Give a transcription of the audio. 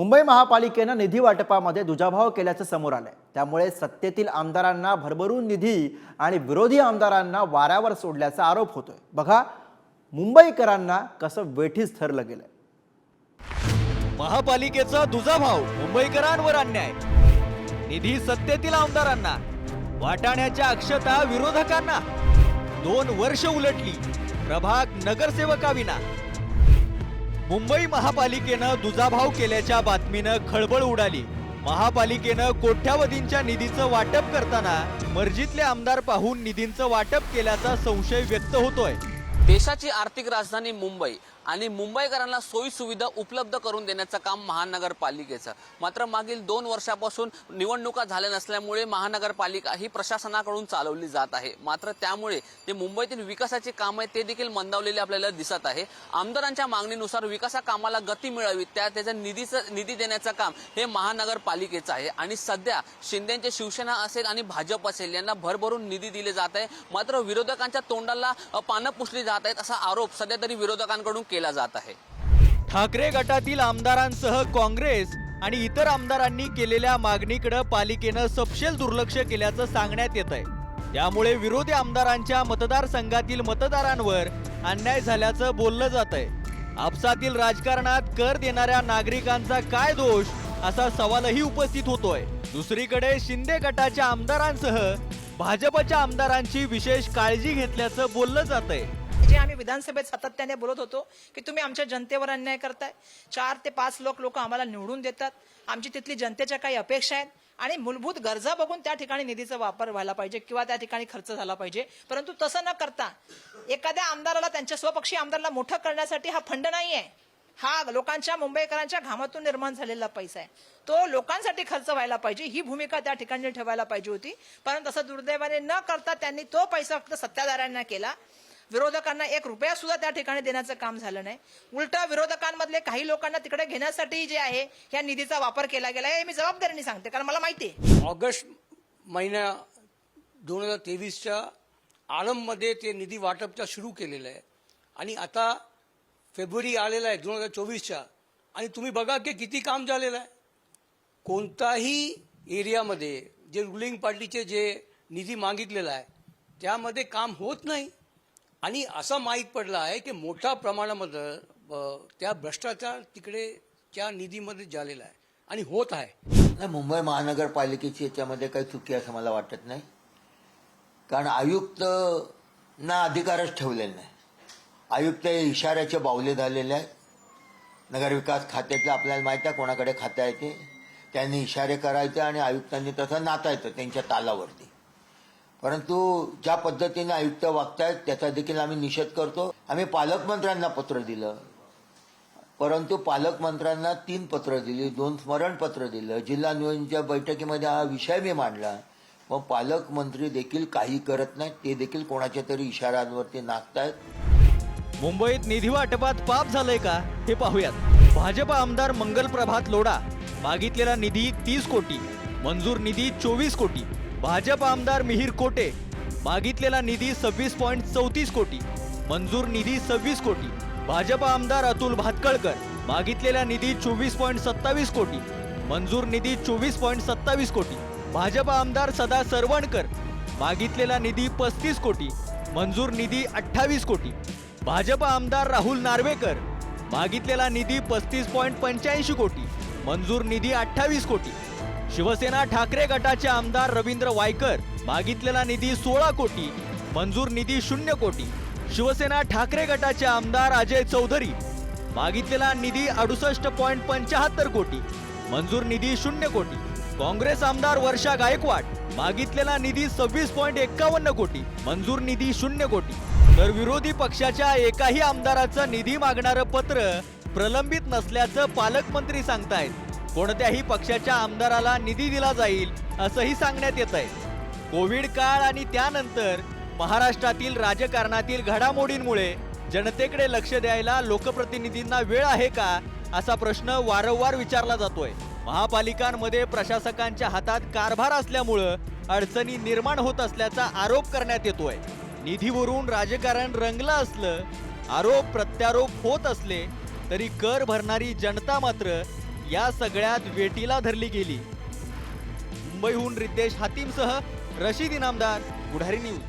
मुंबई महापालिकेनं निधी वाटपामध्ये दुजाभाव केल्याचं समोर आलंय. त्यामुळे सत्तेतील आमदारांना भरभरून निधी आणि विरोधी आमदारांना वाऱ्यावर सोडल्याचा आरोप होतोय. बघा मुंबईकरांना कसं वेठीस ठरलं गेलंय. महापालिकेचा दुजाभाव मुंबईकरांवर अन्याय. निधी सत्तेतील आमदारांना वाटाण्याच्या अक्षता विरोधकांना. दोन वर्ष उलटली प्रभाग नगरसेवकाविना. मुंबई महापालिकेनं दुजाभाव केल्याच्या बातमीनं खळबळ उडाली. महापालिकेनं कोट्यावधींच्या निधीचं वाटप करताना मर्जीतले आमदार पाहून निधींचं वाटप केल्याचा संशय व्यक्त होतोय. देशाची आर्थिक राजधानी मुंबई आणि मुंबईकरांना सोयीसुविधा उपलब्ध करून देण्याचं काम महानगरपालिकेचं. मात्र मागील दोन वर्षापासून निवडणुका झाल्या नसल्यामुळे महानगरपालिका ही प्रशासनाकडून चालवली जात आहे. मात्र त्यामुळे जे मुंबईतील विकासाचे काम आहे ते देखील मंदावलेले आपल्याला दिसत आहे. आमदारांच्या मागणीनुसार विकासा कामाला गती मिळावी त्या त्याच्या निधीचं निधी देण्याचं काम हे महानगरपालिकेचं आहे. आणि सध्या शिंदेचे शिवसेना असेल आणि भाजप असेल यांना भरभरून निधी दिले जात आहे. मात्र विरोधकांच्या तोंडाला पानं पुसली जात आहेत असा आरोप सध्या तरी विरोधकांकडून केला जात आहे. ठाकरे गटातील आमदारांसह काँग्रेस आणि इतर आमदारांनी केलेल्या मागणीकडे पालिकेनं सपशेल दुर्लक्ष केल्याचं सांगण्यात येत आहे. त्यामुळे विरोधी आमदारांच्या मतदारसंघातील मतदारांवर अन्याय झाल्याचं बोललं जात आहे. आपसातील राजकारणात कर देणाऱ्या नागरिकांचा काय दोष असा सवालही उपस्थित होतोय. दुसरीकडे शिंदे गटाच्या आमदारांसह भाजपच्या आमदारांची विशेष काळजी घेतल्याचं बोललं जात आहे विधानसभेत सातत्याने बोलत होतो की तुम्ही आमच्या जनतेवर अन्याय करताय. चार ते पाच लोक लोक आम्हाला निवडून देतात. आमची तिथली जनतेच्या काही अपेक्षा आहेत. आणि मूलभूत गरजा बघून त्या ठिकाणी निधीचा वापर व्हायला पाहिजे किंवा त्या ठिकाणी खर्च झाला पाहिजे. परंतु तसं न करता एखाद्या आमदाराला त्यांच्या स्वपक्षी आमदाराला मोठं करण्यासाठी हा फंड नाही आहे हा लोकांच्या मुंबईकरांच्या घामातून निर्माण झालेला पैसा आहे. तो लोकांसाठी खर्च व्हायला पाहिजे. ही भूमिका त्या ठिकाणी ठेवायला पाहिजे होती. परंतु तसं दुर्दैवाने न करता त्यांनी तो पैसा फक्त सत्ताधाऱ्यांना केला. विरोधकांना एक रुपया सुद्धा त्या ठिकाणी देण्याचं काम झालं नाही. उलट विरोधकांमधले काही लोकांना तिकडे घेण्यासाठी जे आहे या निधीचा वापर केला गेला हे मी जबाबदारीने सांगते कारण मला माहिती आहे. ऑगस्ट महिन्या दोन हजार तेवीसच्या आळममध्ये ते निधी वाटपचा सुरू केलेलं आहे. आणि आता फेब्रुवारी आलेला आहे दोन हजार चोवीसच्या. आणि तुम्ही बघा की किती काम झालेलं आहे. कोणताही एरियामध्ये जे रुलिंग पार्टीचे जे निधी मागितलेला आहे त्यामध्ये काम होत नाही. आणि असं माहीत पडलं आहे की मोठ्या प्रमाणामध्ये त्या भ्रष्टाचार तिकडे त्या निधीमध्ये झालेला आहे आणि होत आहे. नाही मुंबई महानगरपालिकेची याच्यामध्ये काही चुकी आहे असं मला वाटत नाही. कारण आयुक्त ना अधिकारच ठेवलेला नाही. आयुक्त हे इशाऱ्याचे बावले झालेले आहेत. नगरविकास खात्यातलं आपल्याला माहिती आहे कोणाकडे खातं आहे ते. त्यांनी इशारे करायचे आणि आयुक्तांनी तसं नातायचं त्यांच्या तालावरती. परंतु ज्या पद्धतीने आयुक्त वागतायत त्याचा देखील आम्ही निषेध करतो. आम्ही पालकमंत्र्यांना पत्र दिलं. परंतु पालकमंत्र्यांना तीन पत्र दिली दोन स्मरणपत्र दिलं. जिल्हा नियोजनच्या बैठकीमध्ये हा विषय मी मांडला. मग पालकमंत्री देखील काही करत नाहीत ते देखील कोणाच्या तरी इशाऱ्यांवरती नागतायत. मुंबईत निधी वाटपात पाप झालंय का हे पाहूयात. भाजप आमदार मंगल प्रभात लोढा मागितलेला निधी तीस कोटी मंजूर निधी चोवीस कोटी. भाजप आमदार मिहीर कोटे मागितलेला निधी सव्वीस पॉईंट चौतीस कोटी मंजूर निधी सव्वीस कोटी भाजप आमदार अतुल भातकळकर मागितलेला निधी चोवीस पॉईंट सत्तावीस कोटी मंजूर निधी चोवीस पॉईंट सत्तावीस कोटी भाजप आमदार सदा सरवणकर मागितलेला निधी पस्तीस कोटी मंजूर निधी अठ्ठावीस कोटी भाजप आमदार राहुल नार्वेकर मागितलेला निधी पस्तीस पॉईंट पंच्याऐंशी कोटी मंजूर निधी अठ्ठावीस कोटी शिवसेना ठाकरे गटाचे आमदार रवींद्र वायकर मागितलेला निधी सोळा कोटी मंजूर निधी शून्य कोटी. शिवसेना ठाकरे गटाचे आमदार अजय चौधरी मागितलेला निधी अडुसष्ट पॉईंट पंचाहत्तर कोटी मंजूर निधी शून्य कोटी. काँग्रेस आमदार वर्षा गायकवाड मागितलेला निधी सव्वीस पॉईंट एक्कावन्न कोटी मंजूर निधी शून्य कोटी. तर विरोधी पक्षाच्या एकाही आमदाराचं निधी मागणारं पत्र प्रलंबित नसल्याचं पालकमंत्री सांगतायत. कोणत्याही पक्षाच्या आमदाराला निधी दिला जाईल असंही सांगण्यात येत आहे कोविड काळ आणि त्यानंतर महाराष्ट्रातील राजकारणातील घडामोडींमुळे जनतेकडे लक्ष द्यायला लोकप्रतिनिधींना वेळ आहे का असा प्रश्न वारंवार विचारला जातोय. महापालिकांमध्ये प्रशासकांच्या हातात कारभार असल्यामुळं अडचणी निर्माण होत असल्याचा आरोप करण्यात येतोय. निधीवरून राजकारण रंगलं असलं आरोप प्रत्यारोप होत असले तरी कर भरणारी जनता मात्र या सगळ्यात वेटीला धरली गेली. मुंबईहून रितेश हातीमसह रशीद इनामदार गुढारी न्यूज.